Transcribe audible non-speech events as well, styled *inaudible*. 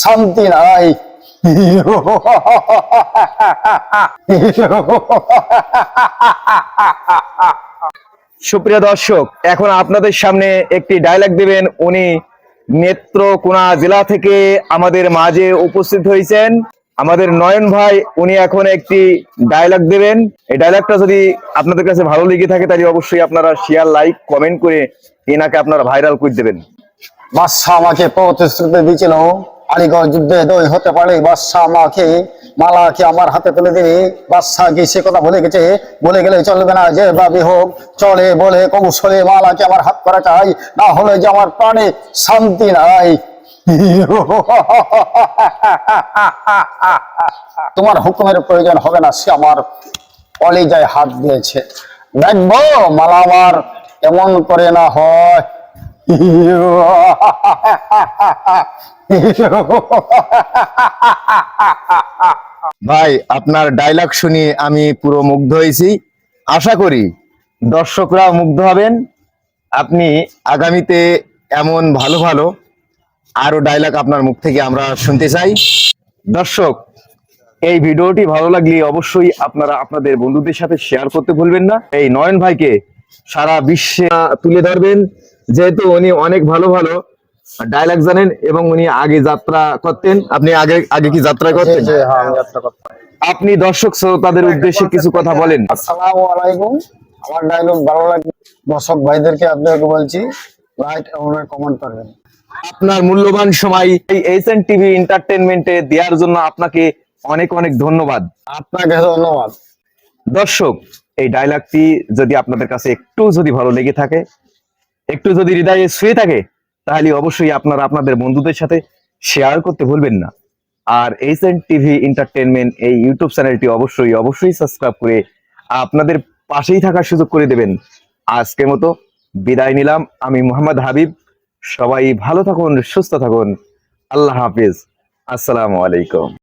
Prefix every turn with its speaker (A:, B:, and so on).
A: শান্তি নাই।
B: সুপ্রিয় দর্শক এখন আপনাদের সামনে একটি ডায়লগ দিবেন। উনি নেত্রকোনা জেলা থেকে আমাদের মাঝে উপস্থিত হয়েছেন। আমাদের নয়ন ভাই উনি এখন একটি ডায়লগ দেবেন। এই ডায়লগটা যদি আপনাদের কাছে ভালো লেগে থাকে তাহলে অবশ্যই আপনারা শেয়ার লাইক কমেন্ট করে এনাকে আপনারা ভাইরাল করে দেবেন।
A: বাদশাহ আমাকে প্রতিশ্রুতি দিয়েছিল। আলিগড় যুদ্ধে দই হতে পারে, বাদশাহ আমাকে মালাকে আমার হাতে তুলে দেবে। বাদশাহ কি সে কথা ভুলে গেছে? বলে গেলে চলবে না, যে ভাবি হোক, চলে, বলে, কৌশলে মালাকে আমার হাত করা চাই। না হলে যে আমার প্রাণে শান্তি নাই। *laughs* তোমার হুকুমের প্রয়োজন হবে না, সে আমার কলেজায় হাত দিয়েছে। দেখব মালা আমার এমন করে না হয়।
B: ভাই, আপনার ডায়লগ শুনে আমি পুরো মুগ্ধ হয়েছি। আশা করি দর্শকরা মুগ্ধ হবেন। আপনি আগামীতে এমন ভালো ভালো আরও ডায়লগ আপনার মুখ থেকে আমরা শুনতে চাই। দর্শক, এই ভিডিওটি ভালো লাগলে অবশ্যই আপনারা আপনাদের বন্ধুদের সাথে শেয়ার করতে ভুলবেন না। এই নয়ন ভাইকে সারা বিশ্বে তুলে ধরবেন। যেহেতু উনি অনেক ভালো ভালো ডায়লগ জানেন এবং উনি আগে যাত্রা করতেন। আপনি আগে আগে কি যাত্রা করতেন?
A: হ্যাঁ।
B: আপনি দর্শক শ্রোতাদের উদ্দেশ্যে কিছু কথা বলেন।
A: আসসালামু আলাইকুম। আমার ডায়লগ ভালো লাগে। দর্শক ভাইদেরকে আপনাকে বলছি লাইক এবং কমেন্ট করবেন।
B: আপনার মূল্যবান সময় এই এসএন টিভি এন্টারটেনমেন্টে দেওয়ার জন্য আপনাকে অনেক অনেক ধন্যবাদ।
A: আপনাকে ধন্যবাদ।
B: দর্শক এই ডায়লগটি যদি আপনাদের কাছে একটু যদি ভালো লেগে থাকে একটু যদি হৃদয়ে শুয়ে থাকে, তাহলে অবশ্যই আপনারা আপনাদের বন্ধুদের সাথে শেয়ার করতে ভুলবেন না। আর এসএন টিভি এন্টারটেনমেন্ট এই ইউটিউব চ্যানেলটি অবশ্যই অবশ্যই সাবস্ক্রাইব করে আপনাদের পাশেই থাকার সুযোগ করে দেবেন। আজকের মতো বিদায় নিলাম। আমি মোহাম্মদ হাবিব। সবাই ভালো থাকুন, সুস্থ থাকুন। আল্লাহ হাফিজ। আসসালামু আলাইকুম।